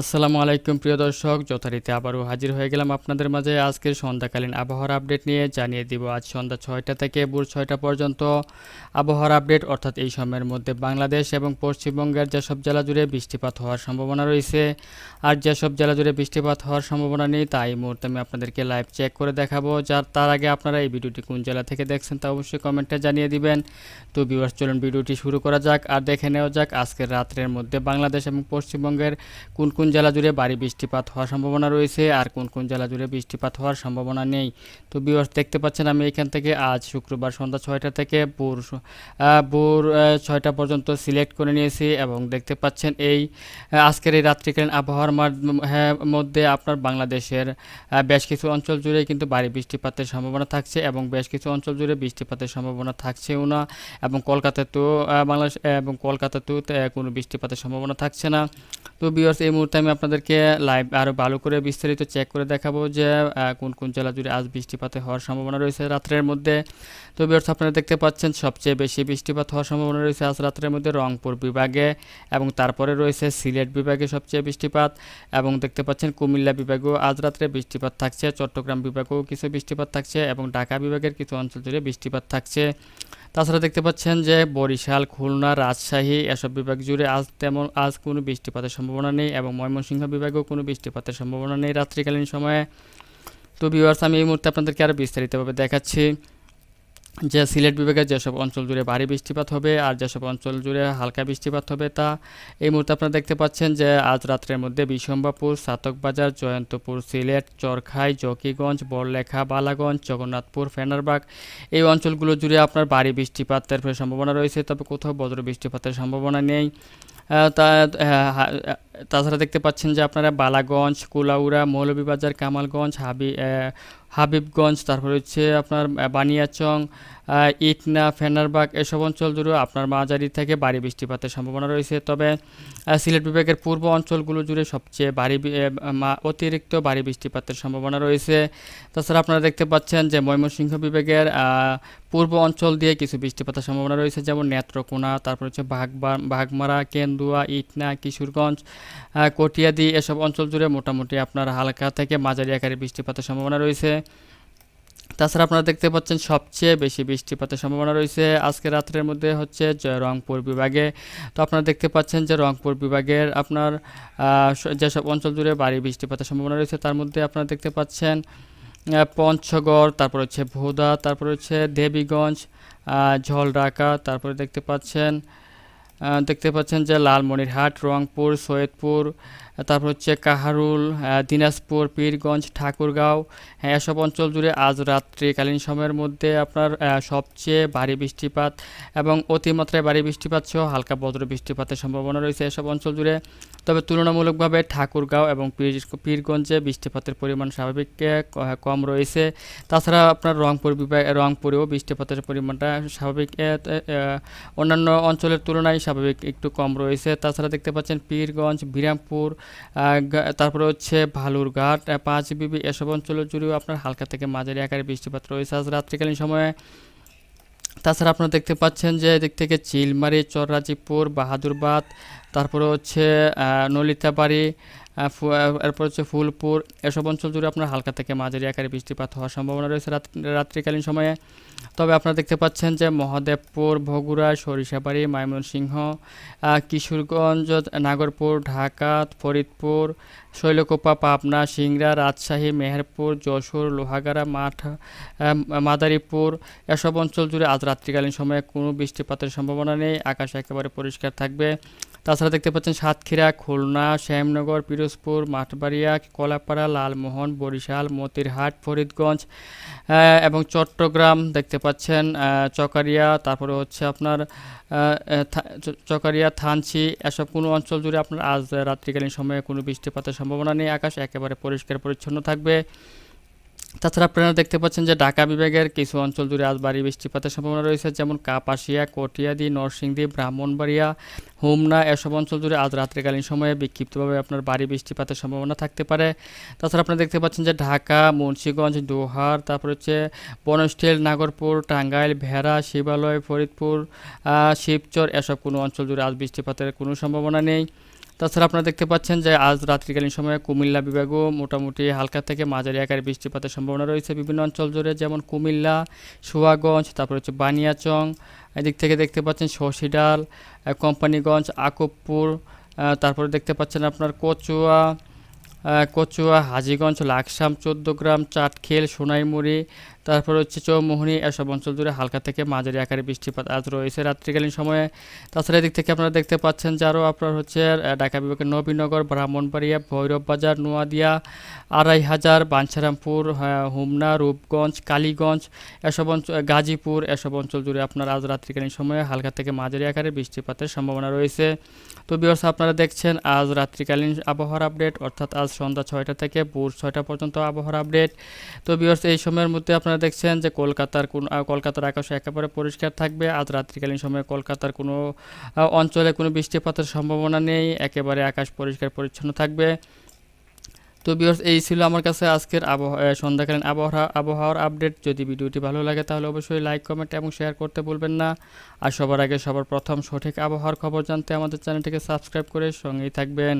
আসসালামু আলাইকুম, প্রিয় দর্শক। যথারীতি আবারও হাজির হয়ে গেলাম আপনাদের মাঝে। আজকের সন্ধ্যাকালীন আবহাওয়ার আপডেট নিয়ে জানিয়ে দিব, আজ সন্ধ্যা ছয়টা থেকে ভোর ছয়টা পর্যন্ত আবহাওয়ার আপডেট। অর্থাৎ এই সময়ের মধ্যে বাংলাদেশ এবং পশ্চিমবঙ্গের যেসব জেলা জুড়ে বৃষ্টিপাত হওয়ার সম্ভাবনা রয়েছে, আর যেসব জেলা জুড়ে বৃষ্টিপাত হওয়ার সম্ভাবনা নেই তাই মুহূর্তে আমি আপনাদেরকে লাইভ চেক করে দেখাবো। যার, তার আগে আপনারা এই ভিডিওটি কোন জেলা থেকে দেখছেন তা অবশ্যই কমেন্টে জানিয়ে দিবেন। তো ভিউয়ার্স চলুন ভিডিওটি শুরু করা যাক, আর দেখে নেওয়া যাক আজকের রাত্রের মধ্যে বাংলাদেশ এবং পশ্চিমবঙ্গের কোন কোন জেলা জুড়ে ভারী বৃষ্টিপাত হওয়ার সম্ভাবনা রয়েছে? আর কোন কোন জেলা জুড়ে বৃষ্টিপাত হওয়ার সম্ভাবনা নেই? তো ভিউয়ার্স দেখতে পাচ্ছেন আমি এখান থেকে আজ শুক্রবার সন্ধ্যা ছয়টা থেকে ভোর ভোর ছয়টা পর্যন্ত সিলেক্ট করে নিয়েছি এবং দেখতে পাচ্ছেন এই আজকের এই রাত্রিকালীন আবহাওয়ার হ্যাঁ, মধ্যে আপনার বাংলাদেশের বেশ কিছু অঞ্চল জুড়ে কিন্তু ভারী বৃষ্টিপাতের সম্ভাবনা থাকছে এবং বেশ কিছু অঞ্চল জুড়ে বৃষ্টিপাতের সম্ভাবনা থাকছেও না এবং কলকাতাতেও বাংলাদেশ এবং কলকাতাতেও কোনো বৃষ্টিপাতের সম্ভাবনা থাকছে না। তো বিয়ার্স এই মুহূর্তে আমি আপনাদেরকে লাইভ আরও ভালো করে বিস্তারিত চেক করে দেখাবো যে কোন কোন জেলা জুড়ে আজ বৃষ্টিপাতে হওয়ার সম্ভাবনা রয়েছে রাত্রের মধ্যে। তো বিয়ার্স আপনারা দেখতে পাচ্ছেন সবচেয়ে বেশি বৃষ্টিপাত হওয়ার সম্ভাবনা রয়েছে আজ রাত্রের মধ্যে রংপুর বিভাগে এবং তারপরে রয়েছে সিলেট বিভাগে সবচেয়ে বৃষ্টিপাত এবং দেখতে পাচ্ছেন কুমিল্লা বিভাগেও আজ রাত্রে বৃষ্টিপাত থাকছে, চট্টগ্রাম বিভাগেও কিছু বৃষ্টিপাত থাকছে এবং ঢাকা বিভাগের কিছু অঞ্চল জুড়ে বৃষ্টিপাত থাকছে। তাছাড়া দেখতে পাচ্ছেন যে বরিশাল, খুলনা, রাজশাহী এসব বিভাগ জুড়ে আজ তেমন, আজ কোনো বৃষ্টিপাতের সম্ভাবনা নেই এবং ময়মনসিংহ বিভাগেও কোনো বৃষ্টিপাতের সম্ভাবনা নেই রাত্রিকালীন সময়ে। তো ভিউয়ার্স আমি এই মুহূর্তে আপনাদেরকে আরও বিস্তারিতভাবে দেখাচ্ছি। যে সিলেট বিভাগের যেসব অঞ্চল জুড়ে ভারী বৃষ্টিপাত হবে আর যেসব অঞ্চল জুড়ে হালকা বৃষ্টিপাত হবে তা এই মুহূর্তে আপনারা দেখতে পাচ্ছেন যে আজ রাত্রের মধ্যে বিশম্বাপুর সাতকবাজার, জয়ন্তপুর, সিলেট, চরখাই, জকিগঞ্জ, বড়লেখা, বালাগঞ্জ, জগন্নাথপুর, ফেনারবাগ এই অঞ্চলগুলো জুড়ে আপনার ভারী বৃষ্টিপাতের সম্ভাবনা রয়েছে। তবে কোথাও বজ্র বৃষ্টিপাতের সম্ভাবনা নেই। তা তাছাড়া দেখতে পাচ্ছেন যে আপনারা বালাগঞ্জ, কুলাউড়া, মৌলভীবাজার, কামালগঞ্জ, হাবি হাবিবগঞ্জ তারপর হচ্ছে আপনার বানিয়াচং ইটনা ফেনারবাগ এসব অঞ্চল জুড়ে আপনার মাঝারি থেকে ভারী বৃষ্টিপাতের সম্ভাবনা রয়েছে। তবে সিলেট বিভাগের পূর্ব অঞ্চলগুলো জুড়ে সবচেয়ে ভারী বি- আহ, মা- অতিরিক্ত ভারী বৃষ্টিপাতের সম্ভাবনা রয়েছে। তাছাড়া আপনারা দেখতে পাচ্ছেন যে ময়মনসিংহ বিভাগের পূর্ব অঞ্চল দিয়ে কিছু বৃষ্টিপাতের সম্ভাবনা রয়েছে যেমন নেত্রকোনা তারপর হচ্ছে বাঘবা বাঘমারা কেন্দুয়া ইটনা কিশোরগঞ্জ কটিয়াদি এসব অঞ্চল জুড়ে মোটামুটি আপনার হালকা থেকে মাঝারি আকারে বৃষ্টিপাতের সম্ভাবনা রয়েছে। তাছাড়া আপনারা দেখতে পাচ্ছেন সবচেয়ে বেশি বৃষ্টিপাতের সম্ভাবনা রয়েছে। আজকে রাত্রের মধ্যে হচ্ছে রংপুর বিভাগে। তো আপনারা দেখতে পাচ্ছেন যে রংপুর বিভাগের আপনার যেসব অঞ্চল জুড়ে ভারী বৃষ্টিপাতের সম্ভাবনা রয়েছে তার মধ্যে আপনারা দেখতে পাচ্ছেন পঞ্চগড় তারপর হচ্ছে ভোদা তারপর হচ্ছে দেবীগঞ্জ আহ, ঝলঢাকা তারপরে দেখতে পাচ্ছেন দেখতে পাচ্ছেন যে লালমনিরহাট, রংপুর, সৈয়দপুর, তারপর হচ্ছে কাহারুল দিনাজপুর, পীরগঞ্জ, ঠাকুরগাঁও হ্যাঁ এসব অঞ্চল জুড়ে আজ রাত্রিকালীন সময়ের মধ্যে আপনার সবচেয়ে ভারী বৃষ্টিপাত এবং অতিমাত্রায় ভারী বৃষ্টিপাত সহ হালকা বজ্র বৃষ্টিপাতের সম্ভাবনা রয়েছে। এসব অঞ্চল জুড়ে তবে তুলনামূলকভাবে ঠাকুরগাঁও এবং পীর পীরগঞ্জে বৃষ্টিপাতের পরিমাণ স্বাভাবিক কম রয়েছে। তাছাড়া আপনার রংপুর বিভাগ রংপুরেও বৃষ্টিপাতের পরিমাণটা স্বাভাবিক অন্যান্য অঞ্চলের তুলনায় স্বাভাবিক, একটু কম রয়েছে। তাছাড়া দেখতে পাচ্ছেন পীরগঞ্জ, বিরামপুর তারপরে হচ্ছে ভালুরঘাট পাঁচ বিবি এসব অঞ্চলের জুড়েও আপনার হালকা থেকে মাঝারি আকারে বৃষ্টিপাত রয়েছে। আজ রাত্রিকালীন সময়ে তাছাড়া আপনারা দেখতে পাচ্ছেন যে এদিক থেকে চিলমারি চররাজিপুর বাহাদুরবাদ তারপরে হচ্ছে নলিতাবাড়ি এরপর হচ্ছে ফুলপুর, এসব অঞ্চল জুড়ে আপনার হালকা থেকে মাঝারি আকারে বৃষ্টিপাত হওয়ার সম্ভাবনা রয়েছে রাত, রাত্রিকালীন সময়ে। তবে আপনারা দেখতে পাচ্ছেন যে মহাদেবপুর, বগুড়া, সরিষাবাড়ি, ময়মনসিংহ কিশোরগঞ্জ, নাগরপুর, ঢাকা, ফরিদপুর, শৈলকোপা, পাবনা, সিংড়া, রাজশাহী, মেহেরপুর, যশোর, লোহাগাড়া, মাঠ মাদারীপুর, এসব অঞ্চল জুড়ে আজ রাত্রিকালীন সময়ে কোনো বৃষ্টিপাতের সম্ভাবনা নেই। আকাশ একেবারে পরিষ্কার থাকবে। তাছাড়া দেখতে পাচ্ছেন সাতক্ষীরা, খুলনা, শ্যামনগর পিরোজপুর, মাঠবাড়িয়া, কলাপাড়া, লালমোহন, বরিশাল, মতিরহাট, ফরিদগঞ্জ এবং চট্টগ্রাম দেখতে পাচ্ছেন চকারিয়া, তারপরে হচ্ছে আপনার চকারিয়া, থানচি, এসব কোনো অঞ্চল জুড়ে আপনার আজ রাত্রিকালীন সময়ে কোনো বৃষ্টিপাতের সম্ভাবনা নেই। আকাশ একেবারে পরিষ্কার পরিচ্ছন্ন থাকবে। তাছাড়া আপনারা দেখতে পাচ্ছেন যে ঢাকা বিভাগের কিছু অঞ্চল জুড়ে আজ ভারী বৃষ্টিপাতের সম্ভাবনা রয়েছে, যেমন কাপাসিয়া, কটিয়াদি, নরসিংদী, ব্রাহ্মণবাড়িয়া, হোমনা, এসব অঞ্চল জুড়ে আজ রাত্রিকালীন সময়ে বিক্ষিপ্তভাবে আপনার ভারী বৃষ্টিপাতের সম্ভাবনা থাকতে পারে। তাছাড়া আপনারা দেখতে পাচ্ছেন যে ঢাকা, মুন্সিগঞ্জ, দোহার, তারপর হচ্ছে বনস্টেল নাগরপুর, টাঙ্গাইল, ভেড়া, শিবালয়, ফরিদপুর শিবচর, এসব কোনো অঞ্চল জুড়ে আজ বৃষ্টিপাতের কোনো সম্ভাবনা নেই। তাছাড়া আপনারা দেখতে পাচ্ছেন যে আজ রাত্রিকালীন সময়ে কুমিল্লা বিভাগও মোটামুটি হালকা থেকে মাঝারি আকারে বৃষ্টিপাতের সম্ভাবনা রয়েছে বিভিন্ন অঞ্চল জুড়ে, যেমন কুমিল্লা, সুয়াগঞ্জ, তারপর হচ্ছে বানিয়াচং। এদিক থেকে দেখতে পাচ্ছেন শশিডাল কোম্পানিগঞ্জ, আকুবপুর তারপরে দেখতে পাচ্ছেন আপনার কচুয়া কচুয়া, হাজিগঞ্জ, লাকসাম, চোদ্দগ্রাম, চাটখেল, সোনাইমুড়ি তারপর হচ্ছে চৌমোহনী এসব অঞ্চল জুড়ে হালকা থেকে মাঝারি আকারে বৃষ্টিপাত আজ রয়েছে। রাত্রিকালীন সময়ে তাছাড়া এদিক থেকে আপনারা দেখতে পাচ্ছেন যে আরও আপনার হচ্ছে ঢাকা বিভাগের নবীনগর, ব্রাহ্মণবাড়িয়া ভৈরব বাজার নোয়াদিয়া আড়াই হাজার বাঞ্ছারামপুর হোমনা, রূপগঞ্জ, কালীগঞ্জ এসব অঞ্চল গাজীপুর এসব অঞ্চল জুড়ে আপনার আজ রাত্রিকালীন সময়ে হালকা থেকে মাঝারি আকারে বৃষ্টিপাতের সম্ভাবনা রয়েছে। তো বিয়র্স আপনারা দেখছেন আজ রাত্রিকালীন আবহাওয়ার আপডেট, অর্থাৎ আজ সন্ধ্যা ছয়টা থেকে ভোর ছয়টা পর্যন্ত আবহাওয়ার আপডেট। তো বিয়র্স এই সময়ের মধ্যে আপনারা দেখছেন যে কলকাতার কোন কলকাতার আকাশ একেবারে পরিষ্কার থাকবে। আজ রাত্রিকালীন সময়ে কলকাতার কোনো অঞ্চলে কোনো বৃষ্টিপাতের সম্ভাবনা নেই। একেবারে আকাশ পরিষ্কার পরিচ্ছন্ন থাকবে। তো বিয়র্স এই ছিল আমার কাছে আজকের আবহাওয়া সন্ধ্যাকালীন আবহাওয়া, আবহাওয়ার আপডেট। যদি ভিডিওটি ভালো লাগে তাহলে অবশ্যই লাইক, কমেন্ট এবং শেয়ার করতে ভুলবেন না। আর সবার আগে সবার প্রথম সঠিক আবহাওয়ার খবর জানতে আমাদের চ্যানেলটিকে সাবস্ক্রাইব করে সঙ্গেই থাকবেন।